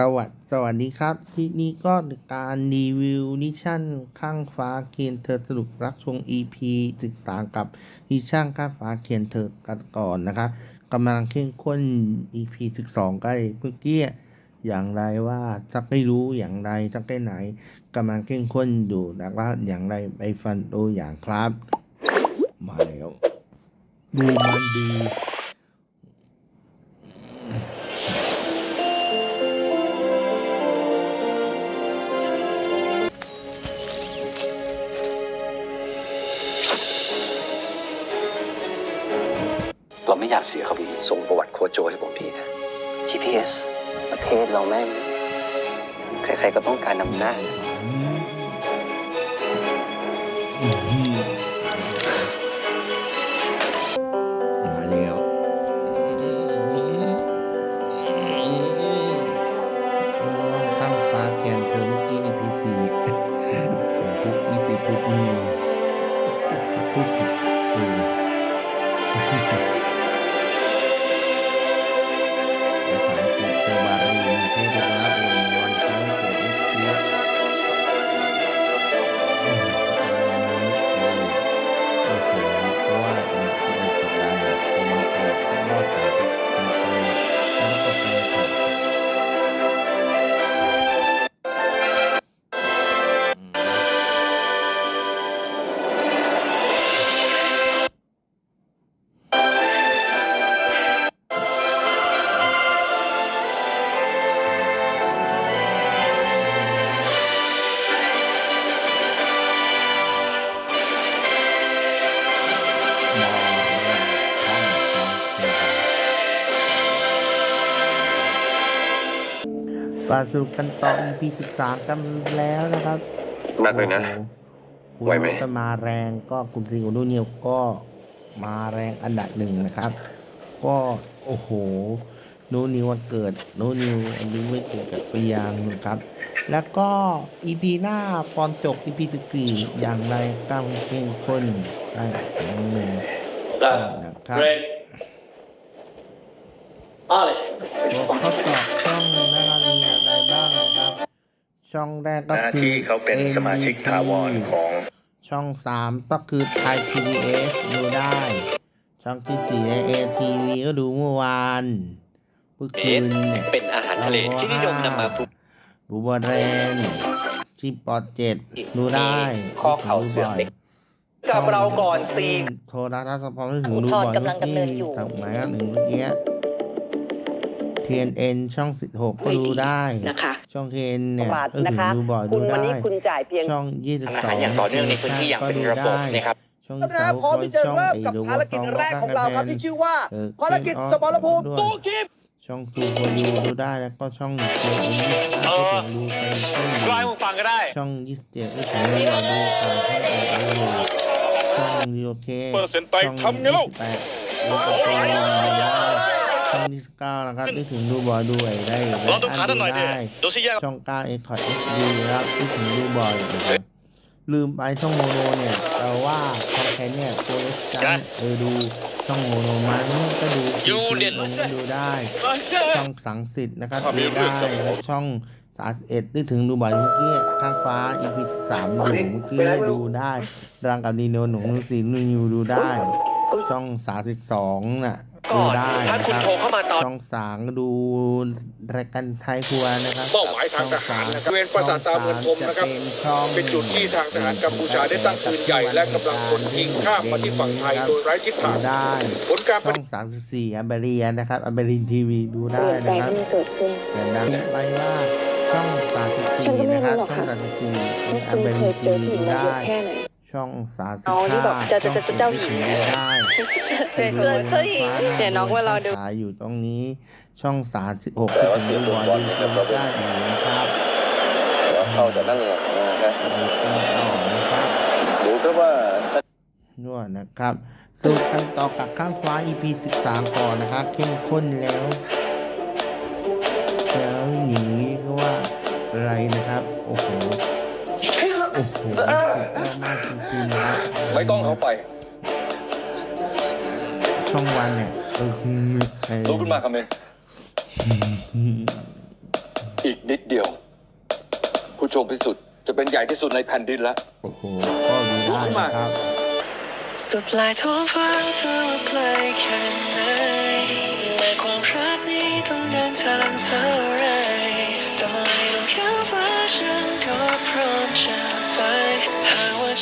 สวัสดสวัสดีครับที่นี่ก็การรีวิวนิชั่นข้างฟ้าเคียนเธอสรุปรักชง EP ศึกษากับนิชั่นข้างฟ้าเคียนเธอกันก่อนนะครับกำลังเข้มข้น EP สิบสองก็เมื่อกี้อย่างไรว่าจะไม่รู้อย่างไรจะแค่ไหนกำลังเข้มข้นอยู่นะว่าอย่างไรไปฟันตัวอย่างครับ มาแล้วดูมันดี ไม่อยากเสียเขาพี่ส่งประวัติโคโจให้ผมทีนะ GPS ประเทศเราแม่งใครๆก็ต้องการนำหน้ามา มาสรุปกันต่อ EP สิบสามกันแล้วนะครับหนักเลยนะโอ้โไหวไหมคุณก็มาแรงก็คุณซิงกับนูนิวก็มาแรงอันดับหนึ่งนะครับ ก็โอ้โหนูนิววันเกิดนูนิวอันนี้ไม่เกิดกับปียังนะครับ แล้วก็ EP หน้าตอนจบ EP สิบสี่อย่างไรก้าวเข้มข้นได้ของหนึ่งนะครับ Great. Alex. ตัวทดสอบช่องนะ ช่องแรกก็หน้าคือที่เขาเป็นสมาชิกถาวรของช่องสามก็คือไทย PBS ดูได้ ช่องที่สี่เอทีวีก็ดูเมื่อวานเมื่อคืนเนี่ยเป็นอาหารทะเลที่นิยมนำมาปรุงบูบาเรนที่ปอดเจ็ดดูได้ข้อเข่าเสื่อมเด็กกับเราก่อนซีโทรทัศน์สปอร์ตถึงอุทดูธรณ์บ่อยกำลังดำเนินอยู่สมัยหนึ่งเมื่อกี้ TNN ช่องสิบหกก็ดูได้ นะคะ ช่องเทนเนี่ยบาทเออนะถึงคะดูบ่อยคุดูณวันได้นี้คุณจ่ายเพียง ช่องยี่สิบอาสอหารงอย่างต่อเนื่องในพื้นที่อย่างเป็นระบบนะครับ ช่องนะเสาพร้อมที่จะช่องเริ่มไอ้กับดูภารกิจแรกของเราครับที่ชื่อว่าเออภารกิจสมรภูมิด้วยตู้คิมช่องทูโฟยูดูได้แล้วก็ช่องเจ็ดยี่สิบห้าก็ถึงดูเซนเซอร์ไล่มึงฟังก็ได้ ช่องยี่สิบเจ็ดก็ถึงดูดูข่าวช่องเอ็ดดูช่องดีโอเคเปอร์เซ็นต์ไปทำไงเล่าแปดดูการ์ตูนดูได้ช่อง ที่สิบเก้านะครับที่ถึงดูบอยดูไอ้ได้เราต้องขาหน่อยดิได้ดูสิแยกช่อง9 a c o r d SD นะครับที่ถึงดูบ่อยนะครับลืมไปช่องโมโนเนี่ยแต่ว่าช่องแคนเนี่ยโปรเลสจันเออดูช่องโมโนมันก็ดูยูเด่นลงก็ดูได้ ช่องสังสิทธิ์นะครับดูได้แล้วช่องสาเอ็ดได้ถึงดูบ่อยเมื่อกี้ข้างฟ้า EP สามดูเมื่อกี้ดูได้รังกับดีโนหนุ่มนุ่สีนุ่ยูดูได้ ช่องสาสิบสองน่ะ ก่ดูอน ได้ถ้านะคุคณรับโทรเข้ามาตอน ช่องสามก็ดูรายการไทยครัวนะครับเป้าหมายทางทหารนะครับบริเวณปราสาทตาเมืองทมนะครับ เป็นจุดที่ทางทหารกัมพูชาได้ตั้งปืนใหญ่และกำลังพลยิงข้ามมาที่ฝั่งไทยโดยไร้ทิศทางได้ผลการปช่อฏิงสามสิบสี่อัมเบรียนะครับอัมเบรินทีวีดูได้เปลี่ยนแปลนะงครับ ที่มันเกิดขึ้นแต่ดังไปว่าช่องสามสิบฉันสี่ก็ไม่นะครู้รับหรอกช่องค่ะ สามสิบสี่ว่าอัคุมณเบเครินยเจทีอวีผู้หญิงดูมาเยได้อะแค่ไหน ช่องสามสิบเอาที่ห้าบอกเจอเจอเจอเจ้าหญิงดูได้เจอเจ้าหญิงเดี๋ยวน้องว่าเราดูฉายอยู่ตรงนี้ช่องสามสิบหกที่ถึงดูบอลดูดูได้อยู่นะครับเข้าจากนั่นเลยนะครับดูกันต่อนะครับดูก็ว่าจะนวดนะครับสู่กันต่อกับข้างฟ้า EP 13 ก่อนนะครับ เข้มข้นแล้ว แล้วหนีก็ว่าอะไรนะครับ โอ้โห โอ้โหสุดยอด มากจริงๆนะไม่ต้องเข้าไปช่องวันเนี่ยเออครลุกขึ้นมาคำเองอีกนิดเดียว ผู้ชมพิสุทธิ์จะเป็นใหญ่ที่สุดในแผ่นดินแล้วโอ้โหก็ดูได้ครับสุดปลายท้องฟ้าเธไกลแค่ไหนและความรักนี้ต้องเดินทางเท่าไรต่อให้ต้องแค่ฟ้าฉันก็พร้อมจะ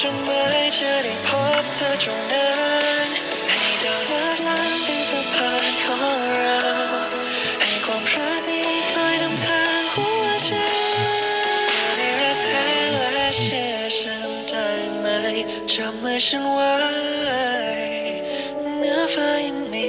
จะไม่จะได้พบเธอตรงนั้นให้ดาวลัดล้านเป็นสะพานของเรา ให้ความรักนี้คอยนำทางหัวใจได้รักเธอและเชื่อฉันได้ไหมจำไว้ฉันไว้